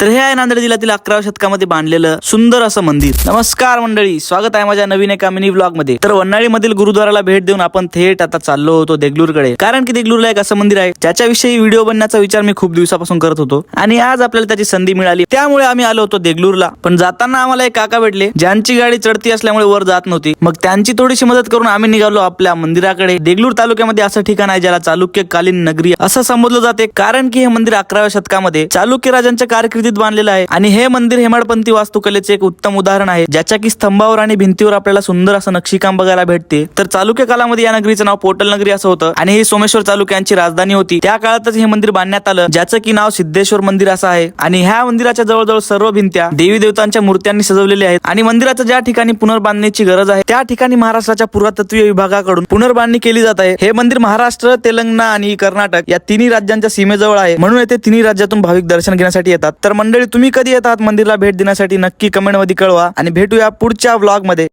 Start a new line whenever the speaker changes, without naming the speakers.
तर हे आहे नांदेड जिल्ह्यातील अकराव्या शतकामध्ये बांधलेलं सुंदर असं मंदिर. नमस्कार मंडळी स्वागत आहे माझ्या नवीन एका मिनी ब्लॉगमध्ये तर वन्हाळीमधील गुरुद्वाराला भेट देऊन आपण थेट आता चाललो होतो देगलूरकडे. कारण की देगलूरला एक असं मंदिर आहे ज्याच्याविषयी व्हिडिओ बनण्याचा विचार मी खूप दिवसापासून करत होतो. आणि आज आपल्याला त्याची संधी मिळाली. त्यामुळे आम्ही आलो होतो देगलूरला. पण जाताना आम्हाला एक काका भेटले ज्यांची गाडी चढती असल्यामुळे वर जात नव्हती. मग त्यांची थोडीशी मदत करून आम्ही निघालो आपल्या मंदिराकडे. देगलूर तालुक्यामध्ये असं ठिकाण आहे ज्याला चालुक्यकालीन नगरी असं संबोधलं जाते. कारण की हे मंदिर अकराव्या शतकामध्ये चालुक्य राजांच्या पद्धतीत बांधलेलं आहे. आणि हे मंदिर हेमाडपंथी वास्तुकलेचे एक उत्तम उदाहरण आहे ज्याच्या की स्तंभावर आणि भिंतीवर आपल्याला सुंदर असं नक्षीकाम बघायला भेटते. तर चालुक्य कालामध्ये या नगरीचं नाव पोटल नगरी असं होतं आणि ही सोमेश्वर चालुक्यांची राजधानी होती. त्या काळातच हे मंदिर बांधण्यात आलं ज्याचं की नाव सिद्धेश्वर मंदिर असं आहे. आणि ह्या मंदिराच्या जवळजवळ सर्व भिंत्या देवी देवतांच्या मूर्त्यांनी सजवलेल्या आहेत. आणि मंदिराचं ज्या ठिकाणी पुनर्बांधणीची गरज आहे त्या ठिकाणी महाराष्ट्राच्या पुरातत्वीय विभागाकडून पुनर्बांधणी केली जात आहे. हे मंदिर महाराष्ट्र तेलंगणा आणि कर्नाटक या तिन्ही राज्यांच्या सीमेजवळ आहे. म्हणून येथे तिन्ही राज्यातून भाविक दर्शन घेण्यासाठी येतात. तर मंडळी तुम्ही कधी येतात मंदिरला भेट देण्यासाठी? नक्की कमेंटमध्ये कळवा. आणि भेटूया पुढच्या व्लॉगमध्ये